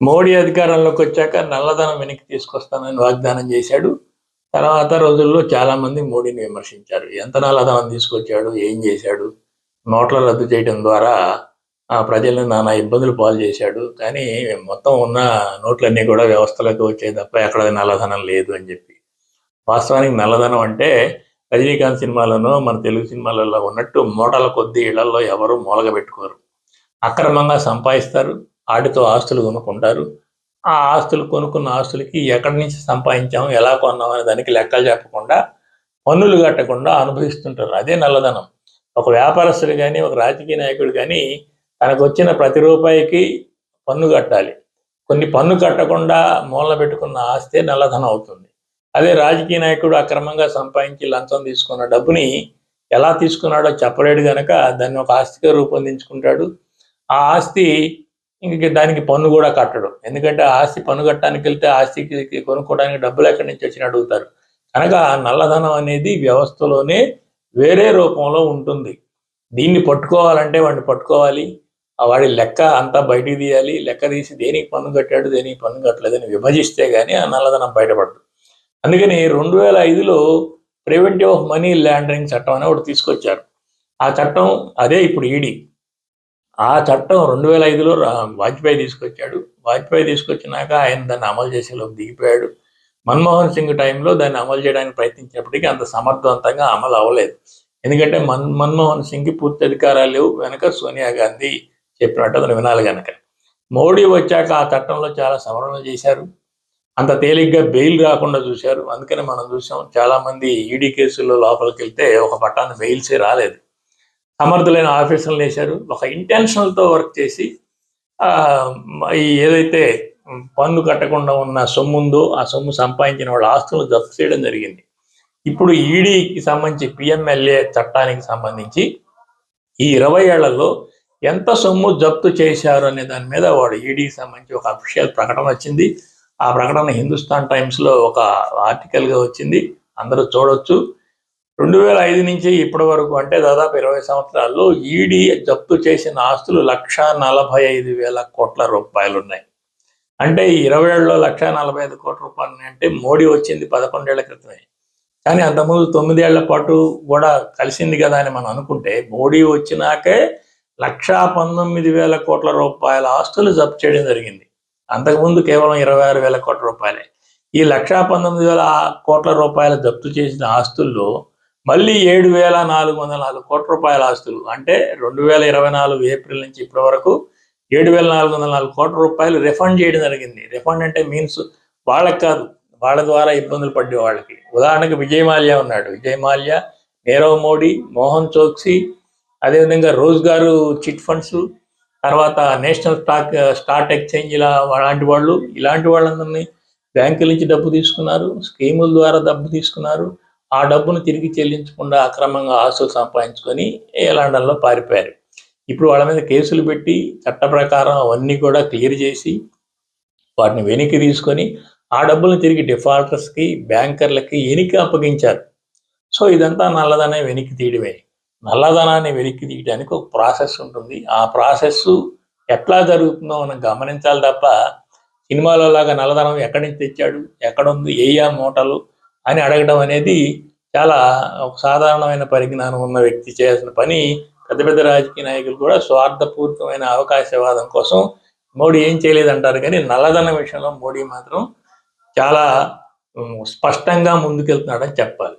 మోడీ అధికారంలోకి వచ్చాక నల్లధనం వెనక్కి తీసుకొస్తానని వాగ్దానం చేశాడు. తర్వాత రోజుల్లో చాలా మంది మోడీని విమర్శించారు. ఎంత నల్లధనం తీసుకొచ్చాడు? ఏం చేశాడు? నోట్ల రద్దు చేయడం ద్వారా ఆ ప్రజలను నానా ఇబ్బందులు పాలు చేశాడు. కానీ మొత్తం ఉన్న నోట్లన్నీ కూడా వ్యవస్థలకు వచ్చాయి తప్ప ఎక్కడ నల్లధనం లేదు అని చెప్పి. వాస్తవానికి నల్లధనం అంటే రజనీకాంత్ సినిమాలోనో మన తెలుగు సినిమాలలో ఉన్నట్టు మూటల కొద్ది ఇళ్ళలో ఎవరు మూలగ పెట్టుకోరు అక్రమంగా సంపాదిస్తారు. ఆటితో ఆస్తులు కొనుక్కుంటారు. ఆ ఆస్తులు కొనుక్కున్న ఆస్తులకి ఎక్కడి నుంచి సంపాదించాము ఎలా కొన్నాం అనే దానికి లెక్కలు చెప్పకుండా పన్నులు కట్టకుండా అనుభవిస్తుంటారు. అదే నల్లధనం. ఒక వ్యాపారస్తుడు కానీ ఒక రాజకీయ నాయకుడు కానీ తనకు వచ్చిన ప్రతి రూపాయికి పన్ను కట్టాలి. కొన్ని పన్ను కట్టకుండా మూలన పెట్టుకున్న ఆస్తే నల్లధనం అవుతుంది. అదే రాజకీయ నాయకుడు అక్రమంగా సంపాదించి లంచం తీసుకున్న డబ్బుని ఎలా తీసుకున్నాడో చెప్పలేడు గనక దాన్ని ఒక ఆస్తిగా రూపొందించుకుంటాడు. ఆ ఆస్తి ఇంక దానికి పన్ను కూడా కట్టడు. ఎందుకంటే ఆస్తి పన్ను కట్టడానికి వెళ్తే ఆస్తికి కొనుక్కోవడానికి డబ్బులు ఎక్కడి నుంచి వచ్చి అడుగుతారు. కనుక నల్లధనం అనేది వ్యవస్థలోనే వేరే రూపంలో ఉంటుంది. దీన్ని పట్టుకోవాలంటే వాడిని పట్టుకోవాలి. వాడి లెక్క అంతా బయటికి తీయాలి. లెక్క తీసి దేనికి పన్ను కట్టాడు దేనికి పన్ను కట్టలేదని విభజిస్తే కానీ ఆ నల్లధనం బయటపడదు. అందుకని రెండు వేల ఐదులో ప్రివెంటివ్ ఆఫ్ మనీ ల్యాండరింగ్ చట్టం అని ఒకటి తీసుకొచ్చారు. ఆ చట్టం అదే ఇప్పుడు ఈడీ. ఆ చట్టం రెండు వేల ఐదులో వాజ్పేయి తీసుకొచ్చాడు. వాజ్పేయి తీసుకొచ్చినాక ఆయన దాన్ని అమలు చేసేలోకి దిగిపోయాడు. మన్మోహన్ సింగ్ టైంలో దాన్ని అమలు చేయడానికి ప్రయత్నించినప్పటికీ అంత సమర్థవంతంగా అమలు అవ్వలేదు. ఎందుకంటే మన్ మన్మోహన్ సింగ్కి పూర్తి అధికారాలు లేవు. వెనక సోనియా గాంధీ చెప్పినట్టు అతను వినాలి కనుక మోడీ వచ్చాక ఆ చట్టంలో చాలా సవరణలు చేశారు. అంత తేలిగ్గా బెయిల్ రాకుండా చూశారు. అందుకని మనం చూసాం చాలా మంది ఈడీ కేసుల్లో లోపలికి వెళ్తే ఒక పట్టాన్ని బెయిల్సే రాలేదు. సమర్థులైన ఆఫీసర్లు వేశారు ఒక ఇంటెన్షనల్తో వర్క్ చేసి ఈ ఏదైతే పన్ను కట్టకుండా ఉన్న సొమ్ము ఉందో ఆ సొమ్ము సంపాదించిన వాళ్ళ ఆస్తులను జప్తు చేయడం జరిగింది. ఇప్పుడు ఈడీకి సంబంధించి పిఎంఎల్ఏ చట్టానికి సంబంధించి ఈ ఇరవై ఏళ్ళలో ఎంత సొమ్ము జప్తు చేశారు అనే దాని మీద వాడు ఈడీకి సంబంధించి ఒక అఫిషియల్ ప్రకటన వచ్చింది. ఆ ప్రకటన హిందుస్థాన్ టైమ్స్లో ఒక ఆర్టికల్గా వచ్చింది. అందరూ చూడొచ్చు. రెండు వేల ఐదు నుంచి ఇప్పటి వరకు అంటే దాదాపు ఇరవై సంవత్సరాల్లో ఈడీ జప్తు చేసిన ఆస్తులు లక్ష నలభై ఐదు వేల కోట్ల రూపాయలు ఉన్నాయి అంటే ఈ ఇరవై ఏళ్ళలో లక్ష నలభై ఐదు కోట్ల రూపాయలు అంటే మోడీ వచ్చింది పదకొండేళ్ళ క్రితమే. కానీ అంతకుముందు తొమ్మిదేళ్ళ పాటు కూడా కలిసింది కదా అని మనం అనుకుంటే మోడీ వచ్చినాకే లక్షా పంతొమ్మిది వేల కోట్ల రూపాయల ఆస్తులు జప్తు చేయడం జరిగింది. అంతకుముందు కేవలం ఇరవై ఆరు వేల కోట్ల రూపాయలే. ఈ లక్షా పంతొమ్మిది వేల కోట్ల రూపాయల జప్తు చేసిన ఆస్తుల్లో మళ్ళీ ఏడు వేల నాలుగు వందల నాలుగు కోట్ల రూపాయల ఆస్తులు. అంటే రెండు వేల ఇరవై నాలుగు ఏప్రిల్ నుంచి ఇప్పటి వరకు ఏడు వేల నాలుగు వందల నాలుగు కోట్ల రూపాయలు రిఫండ్ చేయడం జరిగింది. రిఫండ్ అంటే మీన్స్ వాళ్ళకి కాదు వాళ్ళ ద్వారా ఇబ్బందులు పడ్డే వాళ్ళకి. ఉదాహరణకు విజయ్ మాల్యా ఉన్నాడు. విజయ్ మాల్యా నీరవ్ మోడీ మోహన్ చోక్సీ అదేవిధంగా రోజ్ గారు చిట్ ఫండ్స్ తర్వాత నేషనల్ స్టాక్ స్టాక్ ఎక్స్చేంజ్ ఇలా అలాంటి వాళ్ళు ఇలాంటి వాళ్ళందరినీ బ్యాంకుల నుంచి డబ్బు తీసుకున్నారు స్కీముల ద్వారా డబ్బు తీసుకున్నారు. ఆ డబ్బును తిరిగి చెల్లించకుండా అక్రమంగా ఆస్తులు సంపాదించుకొని లండన్లో పారిపోయారు. ఇప్పుడు వాళ్ళ మీద కేసులు పెట్టి చట్ట ప్రకారం అవన్నీ కూడా క్లియర్ చేసి వాటిని వెనక్కి తీసుకొని ఆ డబ్బులను తిరిగి డిఫాల్టర్స్కి బ్యాంకర్లకి వెనక్కి అప్పగించారు. సో ఇదంతా నల్లధనం వెనక్కి తీయడమే. నల్లధనాన్ని వెనక్కి తీయడానికి ఒక ప్రాసెస్ ఉంటుంది. ఆ ప్రాసెస్ ఎట్లా జరుగుతుందో మనం గమనించాలి తప్ప సినిమాలో లాగా నల్లధనం ఎక్కడి నుంచి తెచ్చాడు? ఎక్కడుంది? ఏ మూటలు అని అడగడం అనేది చాలా ఒక సాధారణమైన పరిజ్ఞానం ఉన్న వ్యక్తి చేయాల్సిన పని. పెద్ద పెద్ద రాజకీయ నాయకులు కూడా స్వార్థపూరితమైన అవకాశవాదం కోసం మోడీ ఏం చేయలేదంటారు. కానీ నల్లధనం విషయంలో మోడీ మాత్రం చాలా స్పష్టంగా ముందుకెళ్తున్నాడని చెప్పాలి.